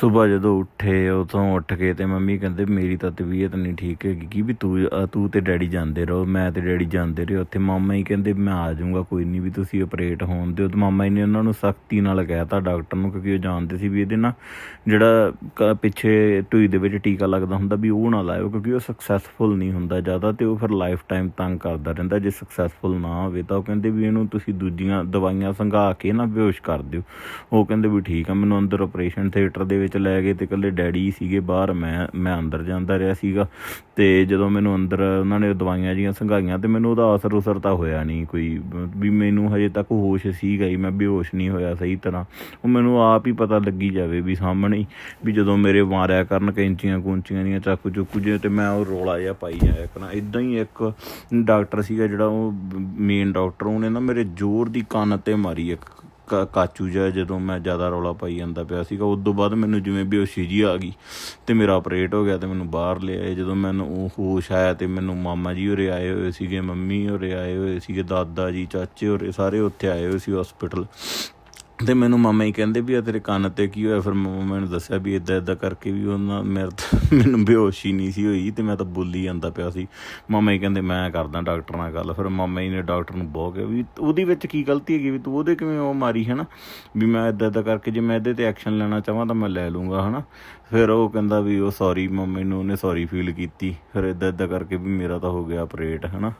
ਸਵੇਰ ਜਦੋਂ ਉੱਠੇ ਉਥੋਂ ਉੱਠ ਕੇ ਤੇ ਮੰਮੀ ਕਹਿੰਦੇ ਮੇਰੀ ਤਾਂ ਤਬੀਅਤ ਨਹੀਂ ਠੀਕ ਹੈਗੀ ਕਿ ਵੀ ਤੂੰ ਅ, ਤੂੰ ਤੇ ਡੈਡੀ ਜਾਂਦੇ ਰਹੋ ਮੈਂ ਤੇ ਡੈਡੀ ਜਾਂਦੇ ਰਹੇ ਉੱਥੇ। ਮਾਮਾ ਹੀ ਕਹਿੰਦੇ ਮੈਂ ਆ ਜਾਊਂਗਾ ਕੋਈ ਨਹੀਂ ਵੀ ਤੁਸੀਂ ਆਪਰੇਟ ਹੋਣ ਦਿਓ। ਤੇ ਮਾਮਾ ਜੀ ਨੇ ਉਹਨਾਂ ਨੂੰ ਸਖਤੀ ਨਾਲ ਕਹਿਤਾ ਡਾਕਟਰ ਨੂੰ ਕਿਉਂਕਿ ਉਹ ਜਾਣਦੇ ਸੀ ਵੀ ਇਹਦੇ ਨਾ ਜਿਹੜਾ ਕ- ਪਿੱਛੇ ਟੂਈ ਦੇ ਵਿੱਚ ਟੀਕਾ ਲੱਗਦਾ ਹੁੰਦਾ ਵੀ ਉਹ ਨਾ ਲਾਇਓ ਕਿਉਂਕਿ ਉਹ ਸਕਸੈਸਫੁਲ ਨਹੀਂ ਹੁੰਦਾ ਜ਼ਿਆਦਾ ਤੇ ਉਹ ਫਿਰ ਲਾਈਫ ਟਾਈਮ ਤੰਗ ਕਰਦਾ ਰਹਿੰਦਾ ਜੇ ਸਕਸੈਸਫੁਲ ਨਾ ਹੋਵੇ ਤਾਂ। ਉਹ ਕਹਿੰਦੇ ਵੀ ਇਹਨੂੰ ਤੁਸੀਂ ਦੂਜੀਆਂ ਦਵਾਈਆਂ ਸੰਘਾ ਕੇ ਨਾ ਬੇਹੋਸ਼ ਕਰ ਦਿਓ। ਉਹ ਕਹਿੰਦੇ ਵੀ ਠੀਕ ਆ ਮੈਨੂੰ ਅੰਦਰ ਆਪਰੇਸ਼ਨ ਥੀਏਟਰ ਦੇ ਵਿੱਚ ਚ ਲੈ ਗਏ ਤੇ ਇਕੱਲੇ ਡੈਡੀ ਸੀਗੇ ਬਾਹਰ, ਮੈਂ ਮੈਂ ਅੰਦਰ ਜਾਂਦਾ ਰਿਹਾ ਸੀਗਾ ਤੇ ਜਦੋਂ ਮੈਨੂੰ ਅੰਦਰ ਉਹਨਾਂ ਨੇ ਦਵਾਈਆਂ ਜੀਆਂ ਸੰਘਾਈਆਂ ਤੇ ਮੈਨੂੰ ਉਹਦਾ ਅਸਰ ਉਸਰ ਤਾਂ ਹੋਇਆ ਨਹੀਂ ਕੋਈ, ਵੀ ਮੈਨੂੰ ਹਜੇ ਤੱਕ ਹੋਸ਼ ਸੀਗਾ ਹੀ, ਮੈਂ ਬੇਹੋਸ਼ ਨਹੀਂ ਹੋਇਆ ਸਹੀ ਤਰ੍ਹਾਂ। ਉਹ ਮੈਨੂੰ ਆਪ ਹੀ ਪਤਾ ਲੱਗੀ ਜਾਵੇ ਵੀ ਸਾਹਮਣੇ ਵੀ ਜਦੋਂ ਮੇਰੇ ਮਾਰਿਆ ਕਰਨ ਕੈਂਚੀਆਂ ਕੁੰਚੀਆਂ ਦੀਆਂ ਚਾਕੂ ਚੁੱਕੂ ਜੇ ਤੇ ਮੈਂ ਉਹ ਰੋਲਾ ਜਿਹਾ ਪਾਈ ਜਾਇਆ ਕਰਨਾ ਇਦਾਂ ਹੀ ਇੱਕ ਡਾਕਟਰ ਸੀਗਾ ਜਿਹੜਾ ਉਹ ਮੇਨ ਡਾਕਟਰ ਉਹਨੇ ਨਾ ਮੇਰੇ ਜ਼ੋਰ ਦੀ ਕੰਨ ਤੇ ਮਾਰੀ ਇੱਕ ਕਾਚੂ ਜਿਹਾ ਜਦੋਂ ਮੈਂ ਜ਼ਿਆਦਾ ਰੌਲਾ ਪਾਈ ਜਾਂਦਾ ਪਿਆ ਸੀਗਾ ਉਸ ਤੋਂ ਬਾਅਦ ਮੈਨੂੰ ਜਿਵੇਂ ਬੇਹੋਸ਼ੀ ਜੀ ਆ ਗਈ ਤੇ ਮੇਰਾ ਆਪਰੇਟ ਹੋ ਗਿਆ ਤੇ ਮੈਨੂੰ ਬਾਹਰ ਲਿਆਏ ਜਦੋਂ ਮੈਨੂੰ ਉਹ ਹੋਸ਼ ਆਇਆ ਤੇ ਮੈਨੂੰ ਮਾਮਾ ਜੀ ਹੋਰੇ ਆਏ ਹੋਏ ਸੀਗੇ, ਮੰਮੀ ਹੋਰੇ ਆਏ ਹੋਏ ਸੀਗੇ, ਦਾਦਾ ਜੀ, ਚਾਚੇ ਹੋਰੇ ਸਾਰੇ ਉੱਥੇ ਆਏ ਹੋਏ ਸੀ ਹਸਪੀਟਲ ਤੇ ਮੈਨੂੰ ਮਾਮਾ ਹੀ ਕਹਿੰਦੇ ਵੀ ਆ ਤੇਰੇ ਕੰਨ ਤੇ ਕੀ ਹੋਇਆ? ਫਿਰ ਮਾਮਾ ਮੈਨੂੰ ਦੱਸਿਆ ਵੀ ਇਦਾਂ ਇਦਾਂ ਕਰਕੇ ਵੀ ਉਹਨਾਂ ਮੇਰੇ ਤਾਂ ਮੈਨੂੰ ਬੇਹੋਸ਼ੀ ਨਹੀਂ ਸੀ ਹੋਈ ਤੇ ਮੈਂ ਤਾਂ ਬੋਲੀ ਜਾਂਦਾ ਪਿਆ ਸੀ। ਮਾਮਾ ਹੀ ਕਹਿੰਦੇ, ਮੈਂ ਕਰਦਾ ਡਾਕਟਰ ਨਾਲ ਗੱਲ। ਫਿਰ ਮਾਮਾ ਜੀ ਨੇ ਡਾਕਟਰ ਨੂੰ ਬਹੁਤ ਕਿਹਾ ਵੀ ਉਹਦੀ ਵਿੱਚ ਕੀ ਗਲਤੀ ਹੈਗੀ ਵੀ ਤੂੰ ਉਹਦੇ ਕਿਵੇਂ ਉਹ ਮਾਰੀ ਹੈ ਨਾ ਵੀ ਮੈਂ ਇਦਾਂ ਇਦਾਂ ਕਰਕੇ ਜੇ ਮੈਂ ਇਹਦੇ ਤੇ ਐਕਸ਼ਨ ਲੈਣਾ ਚਾਹਾਂ ਤਾਂ ਮੈਂ ਲੈ ਲੂੰਗਾ, ਹਨਾ? ਫਿਰ ਉਹ ਕਹਿੰਦਾ ਵੀ ਉਹ ਸੌਰੀ ਮੰਮੀ ਨੂੰ ਉਹਨੇ ਸੌਰੀ ਫੀਲ ਕੀਤੀ। ਫਿਰ ਇਦਾਂ ਇਦਾਂ ਕਰਕੇ ਵੀ ਮੇਰਾ ਤਾਂ ਹੋ ਗਿਆ ਆਪਰੇਟ, ਹਨਾ?